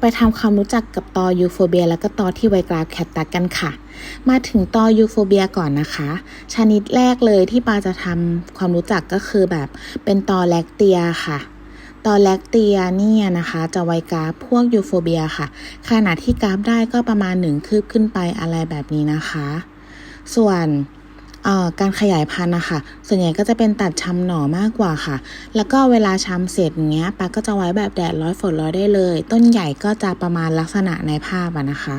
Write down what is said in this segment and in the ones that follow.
ไปทำความรู้จักกับตอยูโฟเบียแล้วก็ตอที่ไวกราฟแคตตัสกันค่ะ มาถึงตอยูโฟเบียก่อนนะคะ ชนิดแรกเลยที่ปาจะทำความรู้จักก็คือแบบเป็นตอแลคเตียค่ะตอแลคเตียเนี่ยนะคะจะไวกราฟพวกยูโฟเบียค่ะ ขนาดที่กราฟได้ก็ประมาณหนึ่งคืบขึ้นไปอะไรแบบนี้นะคะ ส่วน การขยายพันธุ์นะคะส่วนใหญ่ก็จะเป็นตัดชำหน่อมากกว่าค่ะ แล้วก็เวลาชำเสร็จเงี้ยปาก็จะไว้แบบแดดร้อยฝนร้อยได้เลย ต้นใหญ่ก็จะประมาณลักษณะในภาพนะคะ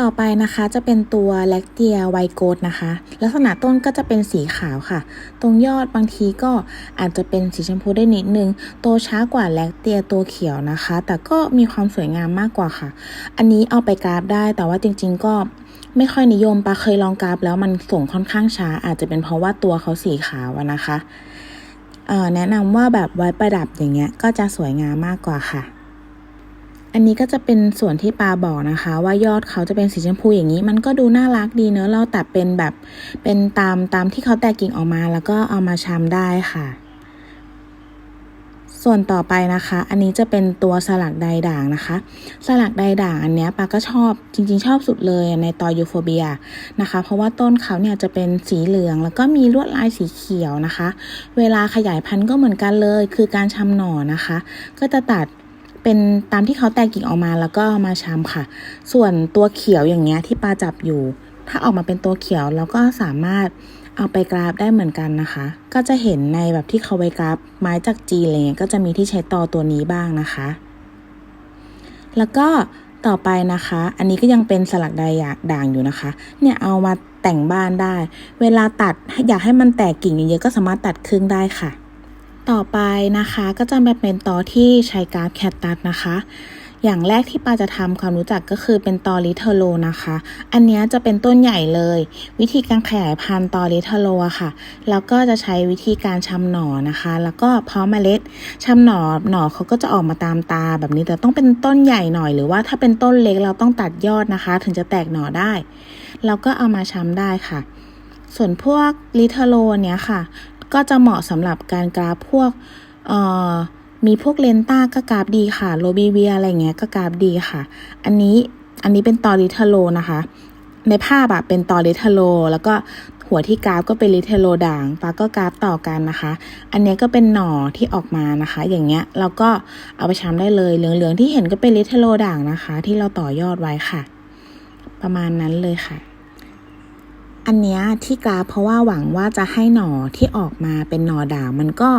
ต่อไปนะคะจะเป็นตัวแลคเตียไวโกดนะคะ ลักษณะต้นก็จะเป็นสีขาวค่ะ ตรงยอดบางทีก็อาจจะเป็นสีชมพูได้นิดนึงโตช้ากว่าแลคเตียตัวเขียวนะคะ แต่ก็มีความสวยงามมากกว่าค่ะ อันนี้เอาไปกราฟได้แต่ว่าจริง ๆ ก็ไม่ค่อยนิยมปาเคยลองกราฟแล้วมันส่งค่อนข้างช้า อาจจะเป็นเพราะว่าตัวเขาสีขาวนะคะแนะนำว่าแบบไว้ประดับอย่างเงี้ยก็จะสวยงามมากกว่าค่ะ อันนี้ก็จะเป็นส่วนที่ปาบอกนะคะ ว่ายอดเขาจะเป็นสีชมพูอย่างนี้ มันก็ดูน่ารักดีเนอะเราตัดเป็นแบบเป็นตามตามที่เขาแตกกิ่งออกมาแล้วก็เอามาชำได้ค่ะ ส่วนต่อไปนะคะ อันนี้จะเป็นตัวสลักใดด่างนะคะ สลักใดด่างอันเนี้ยปาก็ชอบจริง ๆ ชอบสุดเลยในตอยูโฟเบียนะคะ เพราะว่าต้นเขาเนี่ยจะเป็นสีเหลือง แล้วก็มีลวดลายสีเขียวนะคะ เวลาขยายพันธุ์ก็เหมือนกันเลย คือการชำหน่อนะคะ ก็จะตัด เป็นตามที่เขาแตกกิ่งออกมาแล้วก็เอามาชำค่ะ ส่วนตัวเขียวอย่างเงี้ยที่ปลาจับอยู่ ถ้าออกมาเป็นตัวเขียวเราก็สามารถเอาไปกราฟได้เหมือนกันนะคะ ก็จะเห็นในแบบที่เขาไว้กราฟไม้จากจีนอะไรเงี้ยก็จะมีที่ใช้ตอตัวนี้บ้างนะคะ แล้วก็ต่อไปนะคะ อันนี้ก็ยังเป็นสลักไดด่างอยู่นะคะ เนี่ยเอามาแต่งบ้านได้ เวลาตัดอยากให้มันแตกกิ่งเยอะๆก็สามารถตัดครึ่งได้ค่ะ ต่อไปนะคะก็จะมาเป็นตอที่ใช้กราฟแคตตัสนะคะ อย่างแรกที่ปาจะทำความรู้จักก็คือเป็นตอลิเทโลนะคะ อันนี้จะเป็นต้นใหญ่เลย วิธีการขยายพันธุ์ตอลิเทโลค่ะ แล้วก็จะใช้วิธีการชำหน่อนะคะ แล้วก็เพาะเมล็ดชำหน่อหน่อเขาก็จะออกมาตามตาแบบนี้แต่ต้องเป็นต้นใหญ่หน่อยหรือว่าถ้าเป็นต้นเล็กเราต้องตัดยอดนะคะ ถึงจะแตกหน่อได้เราก็เอามาชำได้ค่ะส่วนพวกลิเทโลเนี้ยค่ะ ก็จะเหมาะสำหรับการกราฟพวกมีพวกเลนต้าก็กราฟดีค่ะโรบิเวียอะไรเงี้ยก็กราฟดีค่ะ อันนี้อันนี้เป็นตอริเทโลนะคะ ในภาพอะเป็นตอริเทโล แล้วก็หัวที่กราฟก็เป็นลิเทโลด่างปาก็กราฟต่อกันนะคะ อันนี้ก็เป็นหน่อที่ออกมานะคะ อย่างเงี้ยเราก็เอาไปช้ำได้เลยเหลืองๆที่เห็นก็เป็นลิเทโลด่างนะคะ ที่เราต่อยอดไว้ค่ะ ประมาณนั้นเลยค่ะ อันเนี้ยที่กราฟเพราะว่าหวังว่าจะให้หน่อที่ออกมาเป็นหน่อด่างมันก็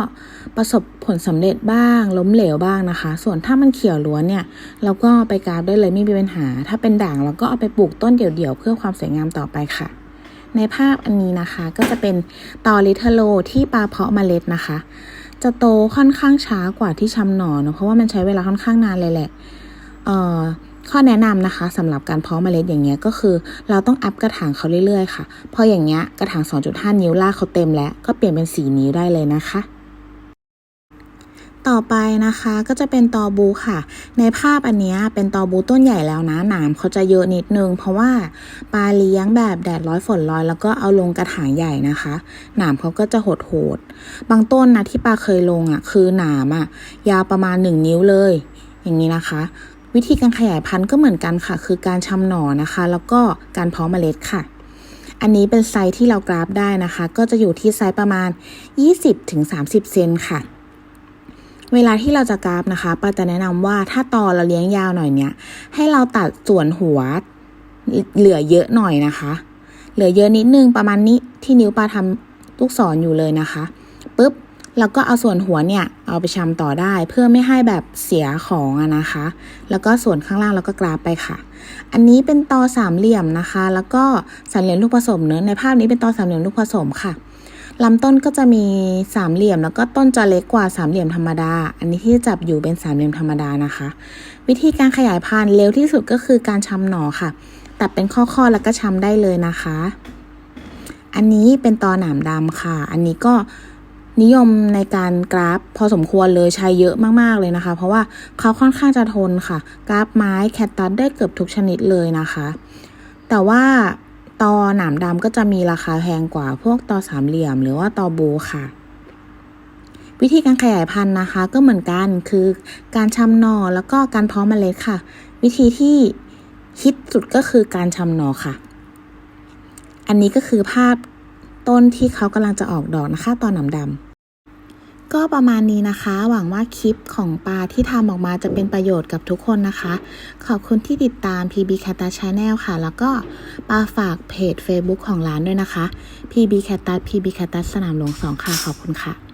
ประสบผลสำเร็จบ้าง ล้มเหลวบ้างนะคะ ส่วนถ้ามันเขียวล้วนเนี่ยเราก็ไปกราฟได้เลยไม่มีปัญหา ถ้าเป็นด่างเราก็เอาไปปลูกต้นเดี่ยวๆเพื่อความสวยงามต่อไปค่ะ ในภาพอันนี้นะคะก็จะเป็นตอลิเทโลที่ปาเพาะเมล็ดนะคะ จะโตค่อนข้างช้ากว่าที่ชำหน่อเนอะเพราะว่ามันใช้เวลาค่อนข้างนานเลยแหละ เอ่อ ข้อแนะนำนะคะสำหรับการเพาะเมล็ดอย่างเงี้ยก็คือ เราต้องอัพกระถางเขาเรื่อยๆค่ะ พออย่างเงี้ยกระถาง 2.5 นิ้วลากเขาเต็มแล้วก็เปลี่ยนเป็น4นิ้วได้เลยนะคะต่อไปนะคะก็จะเป็นตอบูค่ะ ในภาพอันเนี้ยเป็นตอบูต้นใหญ่แล้วนะหนามเขาจะเยอะนิดนึง เพราะว่าปลาเลี้ยงแบบแดดร้อยฝนร้อยแล้วก็เอาลงกระถางใหญ่นะคะ หนามเขาก็จะโหดๆบางต้นนะที่ปลาเคยลงอะคือหนามอะยาวประมาณ 1 นิ้วเลย อย่างนี้นะคะ วิธีการขยายพันธุ์ก็เหมือนกันค่ะ คือการชำหน่อนะคะ แล้วก็การเพาะเมล็ดค่ะ อันนี้เป็นไซส์ที่เรากราฟได้นะคะ ก็จะอยู่ที่ไซส์ประมาณ 20-30 เซนค่ะ เวลาที่เราจะกราฟนะคะปาจะแนะนำว่าถ้าตอเราเลี้ยงยาวหน่อยเนี่ย ให้เราตัดส่วนหัวเหลือเยอะหน่อยนะคะ เหลือเยอะนิดนึงประมาณนี้ที่นิ้วปาทำลูกศรออยู่เลยนะคะปุ๊บ แล้วก็เอาส่วนหัวเนี่ยเอาไปชำต่อได้ เพื่อไม่ให้แบบเสียของอะนะคะ แล้วก็ส่วนข้างล่างเราก็กราฟไปค่ะ อันนี้เป็นตอสามเหลี่ยมนะคะ แล้วก็สามเหลี่ยมลูกผสมเนื้อในภาพนี้เป็นตอสามเหลี่ยมลูกผสมค่ะลำต้นก็จะมีสามเหลี่ยม แล้วก็ต้นจะเล็กกว่าสามเหลี่ยมธรรมดา อันนี้ที่จับอยู่เป็นสามเหลี่ยมธรรมดานะคะ วิธีการขยายพันธุ์เร็วที่สุดก็คือการชำหน่อค่ะ ตัดเป็นข้อๆแล้วก็ชำได้เลยนะคะ อันนี้เป็นตอหนามดำค่ะ อันนี้ก็ นิยมในการกราฟพอสมควรเลยใช้เยอะมากๆเลยนะคะ เพราะว่าเขาค่อนข้างจะทนค่ะ กราฟไม้แคตตัสได้เกือบทุกชนิดเลยนะคะ แต่ว่าตอหนามดำก็จะมีราคาแพงกว่าพวกตอสามเหลี่ยม หรือว่าตอบูค่ะ วิธีการขยายพันธุ์นะคะ ก็เหมือนกันคือการชำหนอแล้วก็การเพาะเมล็ดค่ะ วิธีที่ฮิตสุดก็คือการชำหนอค่ะ อันนี้ก็คือภาพ ต้นที่เขากำลังจะออกดอกนะคะ ตอนหนำดำก็ประมาณนี้นะคะ หวังว่าคลิปของปลาที่ทำออกมาจะเป็นประโยชน์กับทุกคนนะคะ ขอบคุณที่ติดตาม PB c a t a Channel ค่ะ แล้วก็ปลาฝากเพจ Facebook ของร้านด้วยนะคะ PB c a t a PB c a t a สนามหลวง2ค่ะ ขอบคุณค่ะ